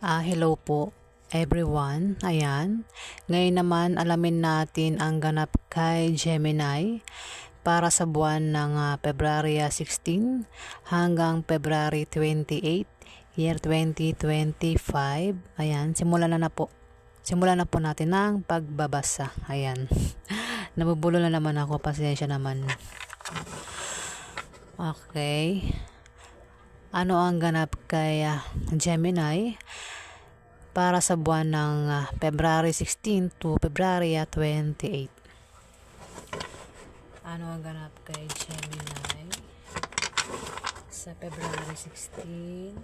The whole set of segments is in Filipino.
Ah, hello po everyone. Ayan. Ngayon naman alamin natin ang ganap kay Gemini para sa buwan ng ah, February 16 hanggang February 28 year 2025. Ayan, simulan na na po. Simulan na po natin ang pagbabasa. Ayan. Nabubulo na naman ako. Pasensya naman. Okay. Ano ang ganap kay ah, Gemini para sa buwan ng ah, February 16 to February ah, 28? Ano ang ganap kay Gemini sa February 16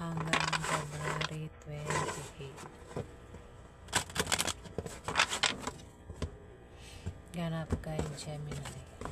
hanggang February 28? Ganap kay Gemini.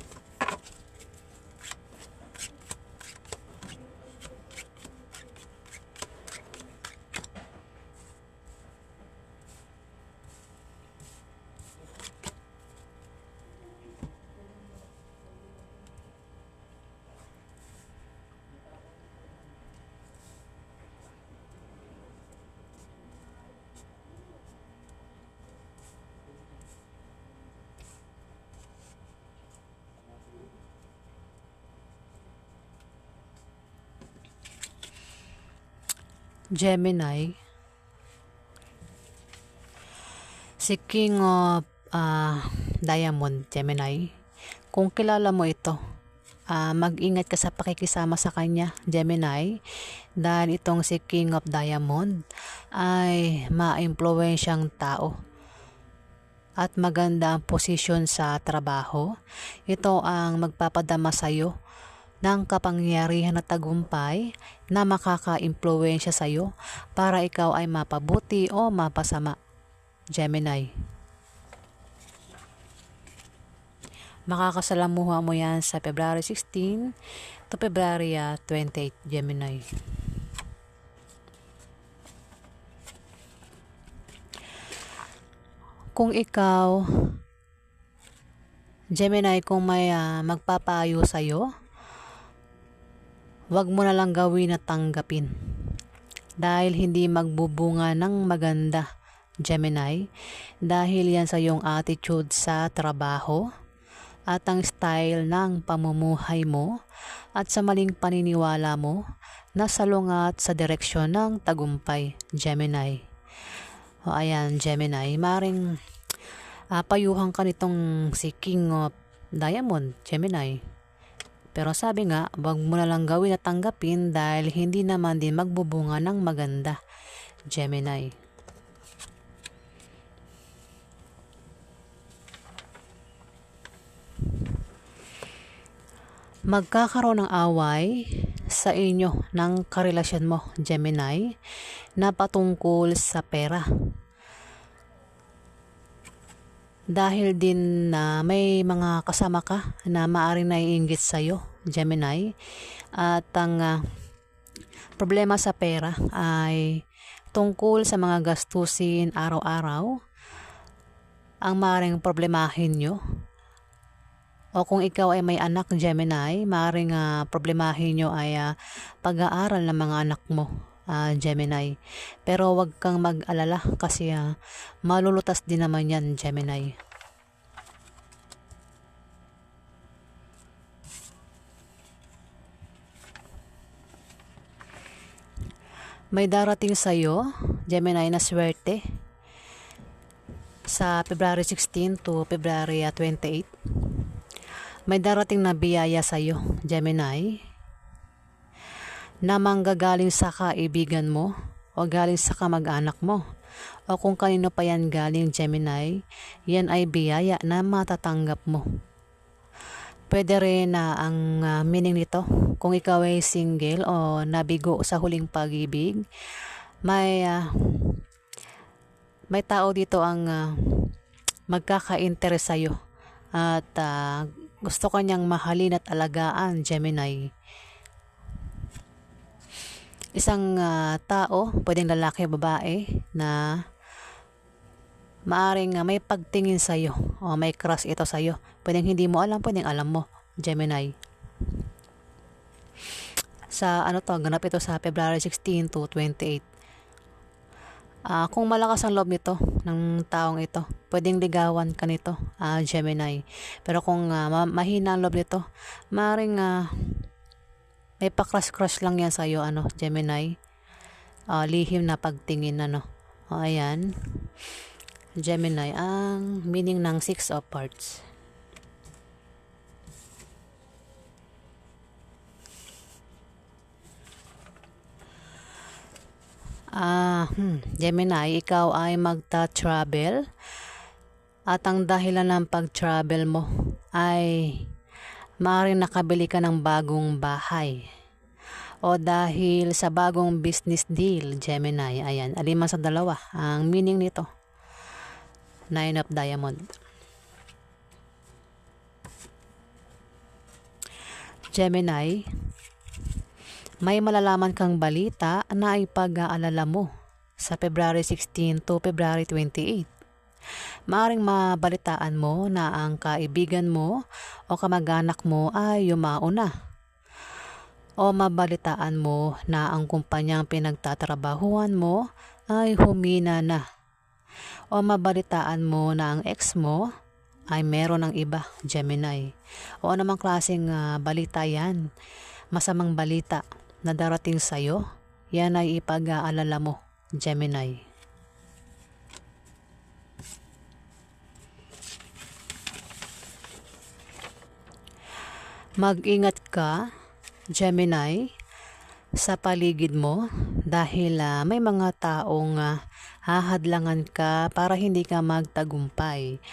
Gemini, si King of ah, Diamond, Gemini, kung kilala mo ito, ah, mag-ingat ka sa pakikisama sa kanya, Gemini, dahil itong si King of Diamond ay ma-impluensyang tao at maganda ang posisyon sa trabaho. Ito ang magpapadama sa iyo ng kapangyarihan at tagumpay na makaka-impluensya sa iyo para ikaw ay mapabuti o mapasama. Gemini. Makakasalamuha mo yan sa February 16 to February ah, 28, Gemini. Kung ikaw, Gemini, kung may ah, magpapayo sa'yo, wag mo na lang gawin na tanggapin. Dahil hindi magbubunga ng maganda, Gemini, dahil yan sa iyong attitude sa trabaho at ang style ng pamumuhay mo at sa maling paniniwala mo na salungat sa direksyon ng tagumpay, Gemini. O ayan, Gemini, maring ah, payuhan ka nitong si King of Diamond, Gemini. Pero sabi nga, wag mo na lang gawin at tanggapin dahil hindi naman din magbubunga ng maganda. Gemini. Magkakaroon ng away sa inyo ng karelasyon mo, Gemini, na patungkol sa pera. Dahil din na may mga kasama ka na maaaring naiinggit sa'yo, Gemini, at ang ah, problema sa pera ay tungkol sa mga gastusin araw-araw, ang maaaring problemahin nyo. O kung ikaw ay may anak, Gemini, maaaring ah, problemahin nyo ay ah, pag-aaral ng mga anak mo, ah, Gemini. Pero wag kang mag-alala kasi ah, malulutas din naman yan, Gemini. May darating sa'yo, Gemini, na swerte sa February 16 to February ah, 28. May darating na biyaya sa'yo, Gemini, na manggagaling sa kaibigan mo o galing sa kamag-anak mo o kung kanino pa yan galing Gemini, yan ay biyaya na matatanggap mo. Pwede rin na ang ah, meaning nito, kung ikaw ay single o nabigo sa huling pag-ibig, may ah, may tao dito ang ah, magkaka-interest sa'yo at ah, gusto kanyang mahalin at alagaan, Gemini. Isang ah, tao, pwedeng lalaki o babae, na maaring ah, may pagtingin sa'yo o may crush ito sa'yo. Pwedeng hindi mo alam, pwedeng alam mo, Gemini. Sa ano to, ganap ito sa February 16 to 28. Ah, kung malakas ang loob nito ng taong ito, pwedeng ligawan ka nito, ah, Gemini. Pero kung ah, ma- mahina ang loob nito, maring ah, may pa-crush-crush lang yan sa'yo, ano, Gemini. Ah, lihim na pagtingin, ano. O, ayan. Gemini, ang meaning ng six of parts. Ah, hmm, Gemini, ikaw ay magta-travel at ang dahilan ng pag-travel mo ay maaaring nakabili ka ng bagong bahay o dahil sa bagong business deal, Gemini. Ayan, aliman sa dalawa ang meaning nito. Nine of Diamond. Gemini, may malalaman kang balita na ipag-aalala mo sa February 16 to February 28. Maaring mabalitaan mo na ang kaibigan mo o kamag-anak mo ay yumao na. O mabalitaan mo na ang kumpanyang pinagtatrabahuan mo ay humina na. O mabalitaan mo na ang ex mo ay meron ng iba, Gemini. O anumang klaseng ah, balita yan, masamang balita na darating sa'yo, yan ay ipag-aalala mo, Gemini. Mag-ingat ka, Gemini, sa paligid mo dahil ah, may mga taong ah, hahadlangan ka para hindi ka magtagumpay.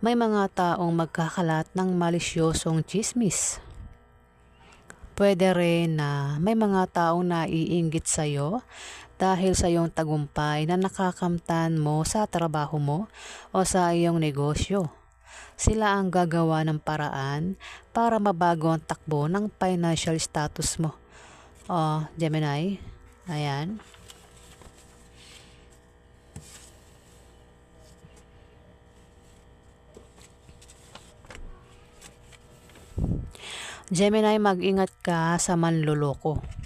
May mga taong magkakalat ng malisyosong chismis. Pwede rin na may mga taong naiinggit sa'yo dahil sa iyong tagumpay na nakakamtan mo sa trabaho mo o sa iyong negosyo. Sila ang gagawa ng paraan para mabago ang takbo ng financial status mo. O, Gemini, ayan. Gemini, mag-ingat ka sa manluloko.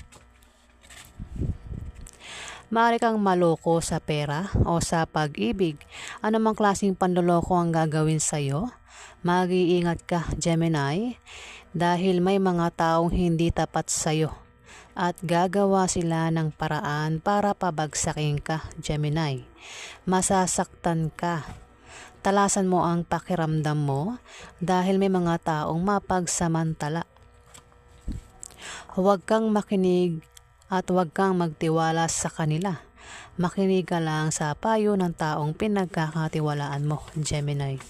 Maaari kang maloko sa pera o sa pag-ibig. Anumang klaseng panloloko ang gagawin sa'yo, mag-iingat ka, Gemini, dahil may mga taong hindi tapat sa'yo at gagawa sila ng paraan para pabagsakin ka, Gemini. Masasaktan ka. Talasan mo ang pakiramdam mo dahil may mga taong mapagsamantala. Huwag kang makinig at huwag kang magtiwala sa kanila. Makinig ka lang sa payo ng taong pinagkakatiwalaan mo, Gemini.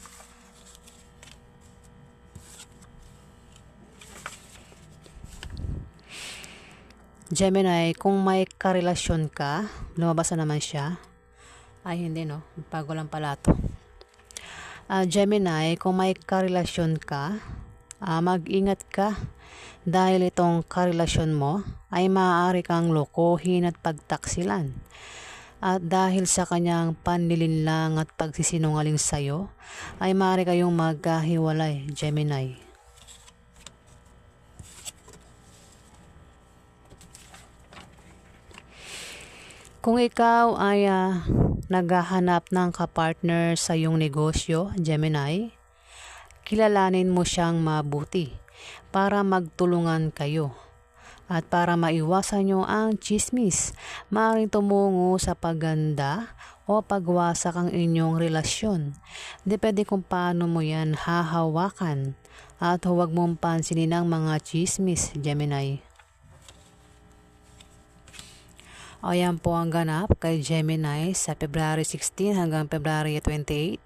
Gemini, kung may karelasyon ka, lumabas na naman siya. Ay, hindi no. Bago lang pala to. Ah, Gemini, kung may karelasyon ka, ah, mag-ingat ka dahil itong karelasyon mo ay maaari kang lokohin at pagtaksilan. At dahil sa kanyang panlilinlang at pagsisinungaling sa'yo, ay maaari kayong magkahiwalay, Gemini. Kung ikaw ay ah, naghahanap ng kapartner sa iyong negosyo, Gemini, kilalanin mo siyang mabuti para magtulungan kayo. At para maiwasan nyo ang chismis, maaaring tumungo sa pagganda o pagwasak ang inyong relasyon. Depende kung paano mo yan hahawakan at huwag mong pansinin ang mga chismis, Gemini. O po ang ganap kay Gemini sa February 16 hanggang February 28.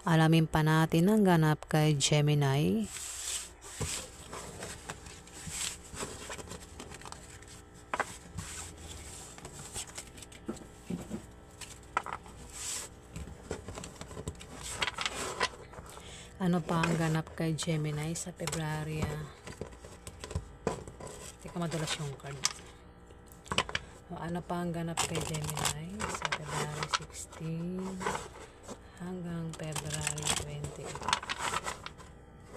Alamin pa natin ang ganap kay Gemini. Ano pa ang ganap kay Gemini sa February? Ah? Ko madulas yung card. Ano pa ang ganap kay Gemini sa February 16 hanggang February 20?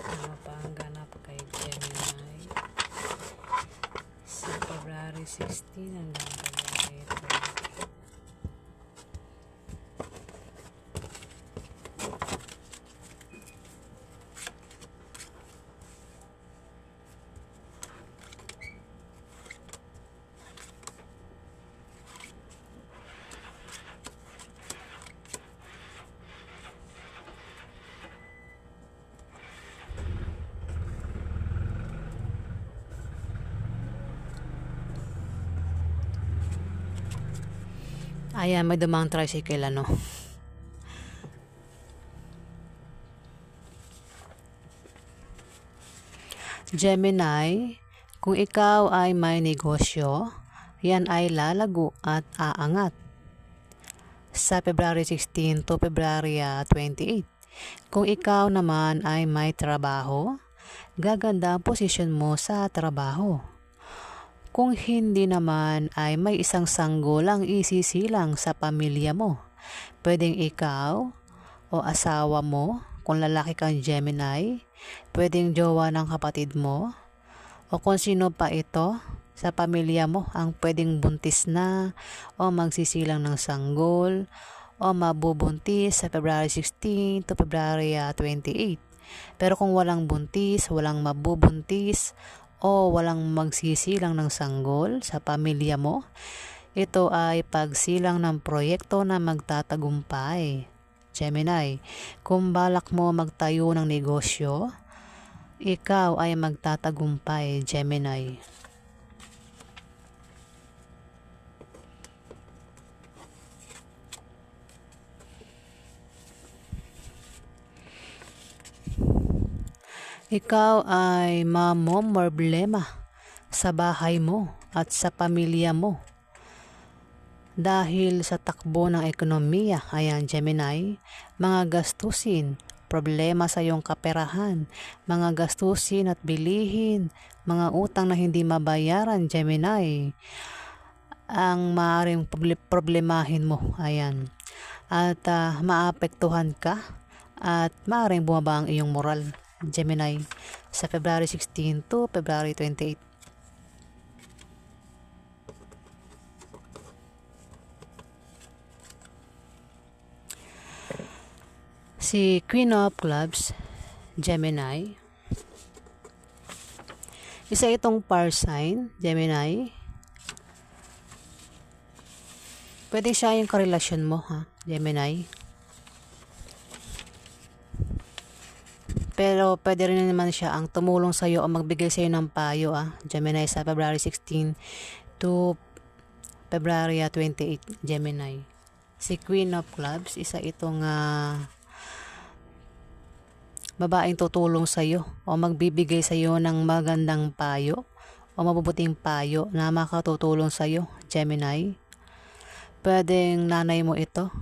Ano pa ang ganap kay Gemini sa February 16 hanggang February 20? Ayan, may dumang tricycle ano. Gemini, kung ikaw ay may negosyo, yan ay lalago at aangat. Sa February 16 to February ah, 28. Kung ikaw naman ay may trabaho, gaganda ang posisyon mo sa trabaho. Kung hindi naman ay may isang sanggol ang isisilang sa pamilya mo. Pwedeng ikaw o asawa mo, kung lalaki kang Gemini, pwedeng jowa ng kapatid mo, o kung sino pa ito sa pamilya mo ang pwedeng buntis na o magsisilang ng sanggol o mabubuntis sa February 16 to February ah, 28. Pero kung walang buntis, walang mabubuntis o walang magsisilang ng sanggol sa pamilya mo, ito ay pagsilang ng proyekto na magtatagumpay. Gemini, kung balak mo magtayo ng negosyo, ikaw ay magtatagumpay, Gemini. Ikaw ay mamom problema sa bahay mo at sa pamilya mo. Dahil sa takbo ng ekonomiya, ayan Gemini, mga gastusin, problema sa iyong kaperahan, mga gastusin at bilihin, mga utang na hindi mabayaran, Gemini, ang maaaring proble- problemahin mo, ayan. At ah, maapektuhan ka at maaaring bumaba ang iyong moral, Gemini, sa February 16 to February 28. Si Queen of Clubs, Gemini. Isa itong par sign, Gemini. Pwede siya yung karelasyon mo, ha, Gemini. Pero pwede rin naman siya ang tumulong sa'yo o magbigay sa'yo ng payo, ah, Gemini, sa February 16 to February ah, 28, Gemini. Si Queen of Clubs, isa itong ah, babaeng tutulong sa iyo o magbibigay sa iyo ng magandang payo o mabubuting payo na makatutulong sa iyo, Gemini. Pwedeng nanay mo ito,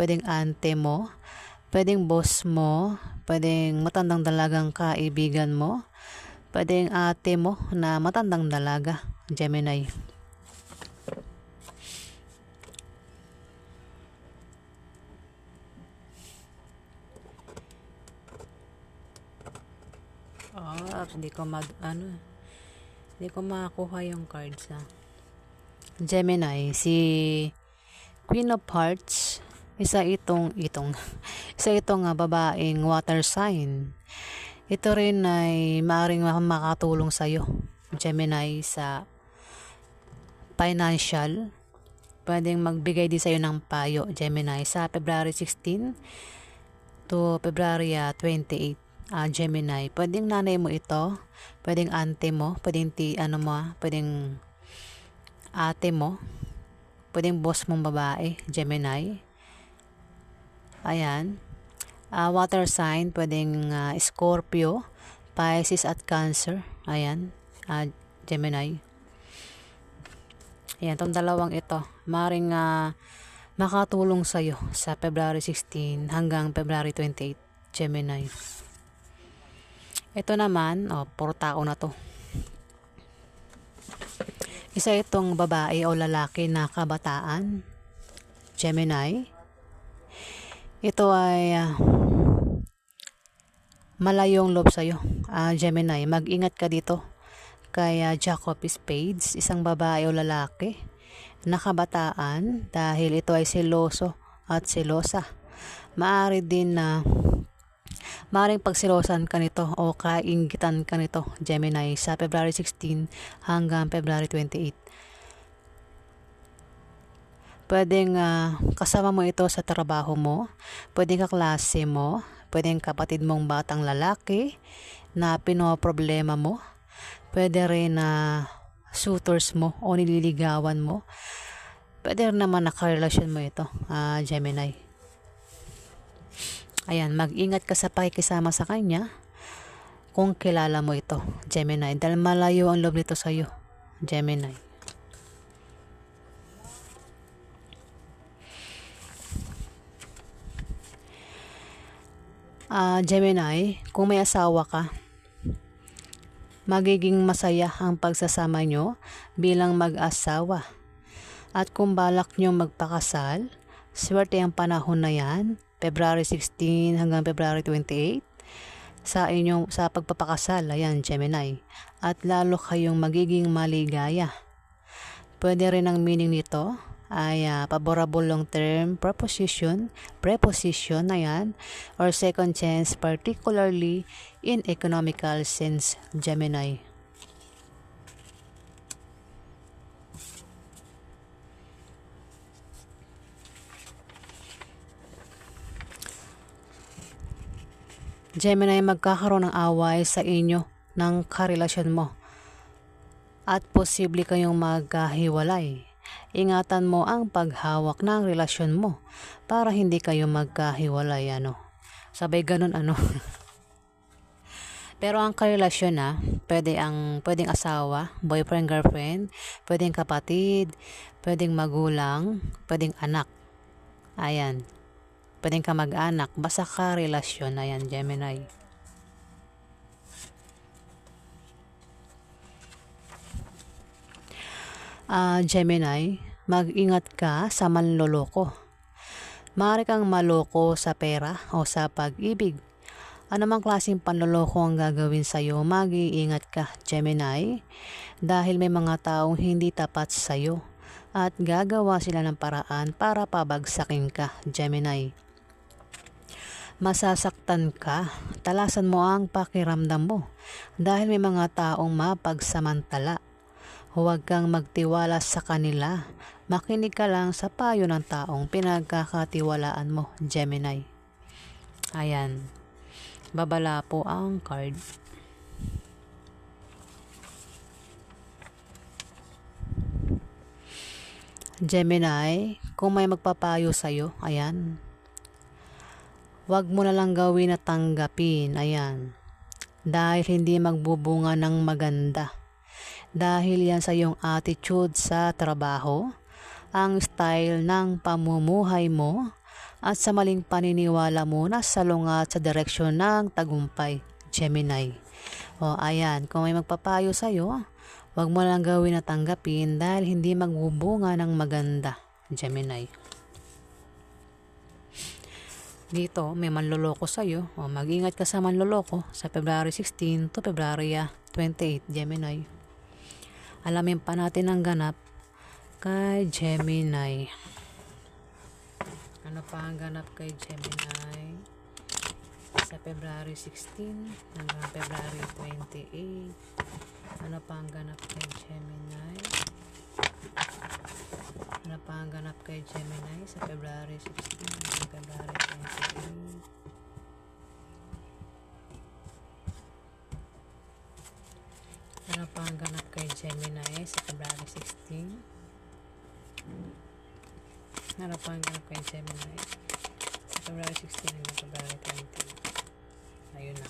pwedeng ante mo, pwedeng boss mo, pwedeng matandang dalagang kaibigan mo, pwedeng ate mo na matandang dalaga, Gemini. Ah, hindi ko mag, ano, hindi ko makakuha yung cards ah. Gemini, si Queen of Hearts, isa itong, itong, isa itong uh, babaeng water sign. Ito rin ay maaaring makatulong sa'yo, Gemini, sa financial. Pwedeng magbigay din sa'yo ng payo, Gemini, sa February 16 to February ah, 28 uh, Gemini. Pwedeng nanay mo ito, pwedeng ante mo, pwedeng ti, ano mo, ah, pwedeng ate mo, pwedeng boss mong babae, Gemini. Ayan. Uh, water sign, pwedeng uh, Scorpio, Pisces at Cancer. Ayan, uh, Gemini. Ayan, itong dalawang ito. Maring uh, makatulong sa'yo sa February 16 hanggang February 28, Gemini. Ito naman, oh, puro tao na to. Isa itong babae o lalaki na kabataan. Gemini. Ito ay uh, malayong loob sa'yo. Uh, Gemini, mag-ingat ka dito. Kaya Jack of Spades, isang babae o lalaki na kabataan dahil ito ay seloso at selosa. Maari din na Maring pagsilosan ka nito o kaingitan ka nito, Gemini, sa February 16 hanggang February 28. Pwedeng uh, kasama mo ito sa trabaho mo, pwedeng kaklase mo, pwedeng kapatid mong batang lalaki na pinoproblema mo, pwede rin na uh, suitors mo o nililigawan mo. Pwede rin naman nakarelasyon mo ito, ah, Gemini. Ayan, mag-ingat ka sa pakikisama sa kanya kung kilala mo ito, Gemini. Dahil malayo ang loob nito sa'yo, Gemini. Ah, Gemini, kung may asawa ka, magiging masaya ang pagsasama nyo bilang mag-asawa. At kung balak nyo magpakasal, swerte ang panahon na yan, February 16 hanggang February 28, sa inyong sa pagpapakasal, ayan, Gemini. At lalo kayong magiging maligaya. Pwede rin ang meaning nito ay uh, favorable long term proposition, preposition na yan, or second chance particularly in economical sense, Gemini. Gemini, magkakaroon ng away sa inyo ng karelasyon mo at posible kayong magkahiwalay. Ingatan mo ang paghawak ng relasyon mo para hindi kayo magkahiwalay ano. Sabay ganun ano. Pero ang karelasyon na, pwede ang pwedeng asawa, boyfriend, girlfriend, pwedeng kapatid, pwedeng magulang, pwedeng anak. Ayan. Pwedeng ka mag-anak, basta ka relasyon. Ayan, Gemini. Uh, Gemini, mag-ingat ka sa manloloko. Maaari kang maloko sa pera o sa pag-ibig. Anumang klaseng panloloko ang gagawin sa iyo, mag-iingat ka, Gemini, dahil may mga taong hindi tapat sa iyo at gagawa sila ng paraan para pabagsakin ka, Gemini. Masasaktan ka, talasan mo ang pakiramdam mo dahil may mga taong mapagsamantala Huwag kang magtiwala sa kanila. Makinig ka lang sa payo ng taong pinagkakatiwalaan mo, Gemini. Ayan. Babala po ang card. Gemini, kung may magpapayo sa'yo, ayan. Huwag mo na lang gawin na tanggapin, ayan. Dahil hindi magbubunga ng maganda dahil yan sa iyong attitude sa trabaho, ang style ng pamumuhay mo, at sa maling paniniwala mo na salungat sa direksyon ng tagumpay, Gemini. O ayan, kung may magpapayo sa iyo, huwag mo lang gawin na tanggapin dahil hindi magbubunga ng maganda, Gemini. Dito, may manloloko sa iyo. O mag-ingat ka sa manloloko sa February 16 to February 28, Gemini. Alamin pa natin ang ganap kay Gemini. Ano pa ang ganap kay Gemini? Sa February 16 hanggang February 28. Ano pa ang ganap kay Gemini? Ano pa ang ganap kay Gemini sa February 16 hanggang February 28? Ano pa ang ganap kay Gemini sa February 16? Ano pa ang ganap kay Gemini sa February 16 hanggang February 20? Ayun na.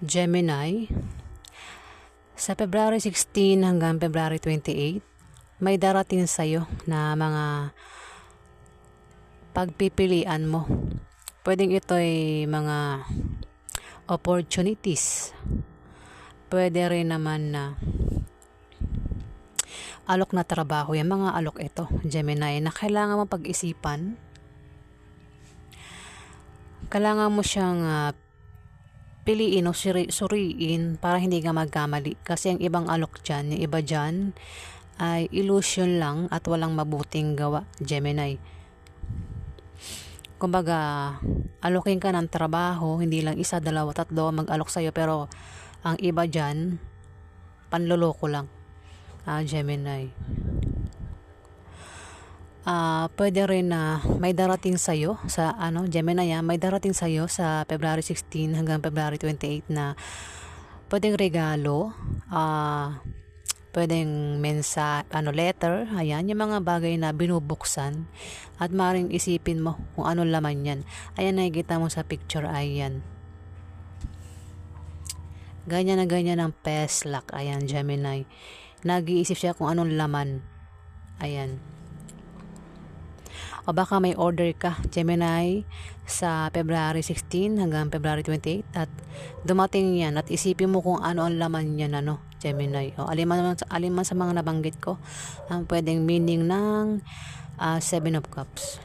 Gemini sa February 16 hanggang February 28 may darating sa iyo na mga pagpipilian mo. Pwedeng ito ay mga opportunities. Pwede rin naman na alok na trabaho. Yan mga alok ito, Gemini, na kailangan mo pag-isipan. Kailangan mo siyang uh, piliin o suri, suriin para hindi ka magkamali. Kasi ang ibang alok dyan, yung iba dyan, ay illusion lang at walang mabuting gawa, Gemini kumbaga, alokin ka ng trabaho, hindi lang isa, dalawa, tatlo mag-alok sa'yo, pero ang iba dyan, panloloko lang. Ah, Gemini. Ah, pwede rin na may darating sa iyo sa ano, Gemini, ah, may darating sa iyo sa February 16 hanggang February 28 na pwedeng regalo, ah, pwedeng mensa, ano, letter, ayan, yung mga bagay na binubuksan at maring isipin mo kung ano laman yan. Ayan, nakikita mo sa picture, ayan. Ganyan na ganyan ang peslak, ayan, Gemini. Nag-iisip siya kung anong laman. Ayan. O baka may order ka, Gemini, sa February 16 hanggang February 28 at dumating yan at isipin mo kung ano ang laman yan, ano, Gemini. O aliman, aliman sa mga nabanggit ko, ang pwedeng meaning ng ah, Seven of Cups.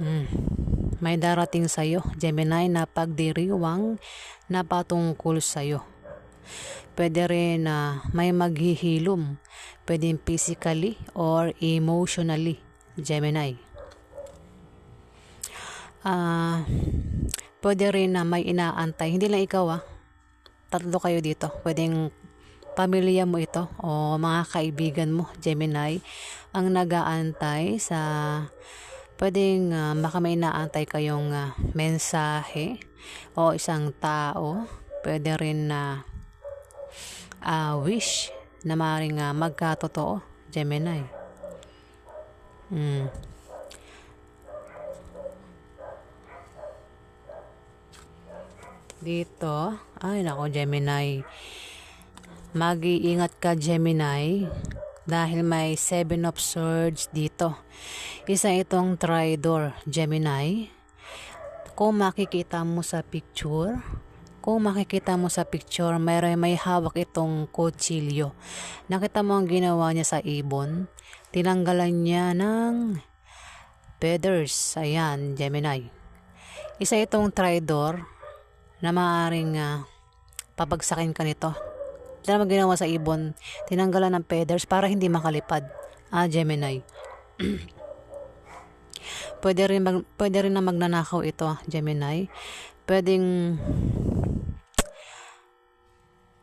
Hmm. May darating sa'yo, Gemini, na pagdiriwang na patungkol sa'yo. Pwede rin na may maghihilom. Pwede physically or emotionally. Gemini. Ah, pwede rin na may inaantay. Hindi lang ikaw ah. Tatlo kayo dito. Pwedeng pamilya mo ito o mga kaibigan mo, Gemini, ang nagaantay sa pwedeng ah, baka may inaantay kayong ah, mensahe o isang tao. Pwede rin na ah, wish na maaaring ah, magkatotoo, Gemini. Mm. Dito, ay nako Gemini. Mag-iingat ka Gemini dahil may seven of swords dito. Isa itong tridor Gemini. Kung makikita mo sa picture, kung makikita mo sa picture, may, may hawak itong kutsilyo. Nakita mo ang ginawa niya sa ibon? Tinanggalan niya ng feathers. Ayan, Gemini. Isa itong tridor na maaaring ah, pabagsakin ka nito. Ito naman ginawa sa ibon, tinanggalan ng feathers para hindi makalipad. Ah, Gemini. pwede rin, mag, pwede rin na magnanakaw ito, Gemini. Pwedeng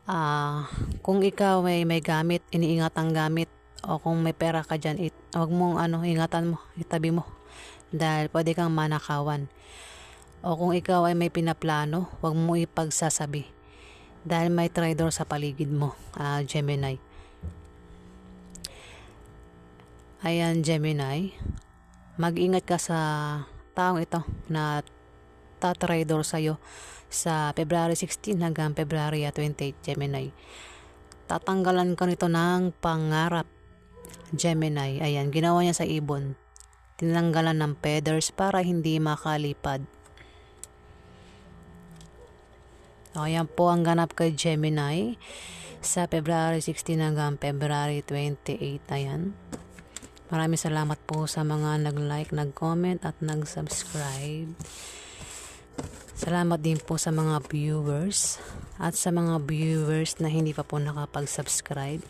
ah kung ikaw may may gamit, iniingat ang gamit o kung may pera ka dyan, it, huwag mong ano, ingatan mo, itabi mo. Dahil pwede kang manakawan. O kung ikaw ay may pinaplano, huwag mo ipagsasabi. Dahil may traitor sa paligid mo, ah, Gemini. Ayan, Gemini. Mag-ingat ka sa taong ito na tatraidor sa'yo sa February 16 hanggang February 28, Gemini. Tatanggalan ka nito ng pangarap, Gemini. Ayan, ginawa niya sa ibon. Tinanggalan ng feathers para hindi makalipad. O, ayan po ang ganap kay Gemini sa February 16 hanggang February 28. Ayan. Maraming salamat po sa mga nag-like, nag-comment at nag-subscribe. Salamat din po sa mga viewers at sa mga viewers na hindi pa po nakapag-subscribe.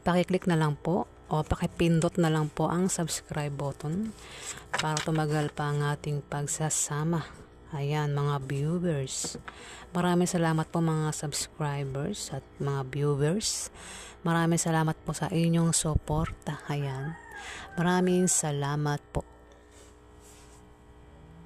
Pakiclick na lang po o pakipindot na lang po ang subscribe button para tumagal pa ang ating pagsasama. Ayan, mga viewers. Maraming salamat po mga subscribers at mga viewers. Maraming salamat po sa inyong suporta. Ayan. Maraming salamat po.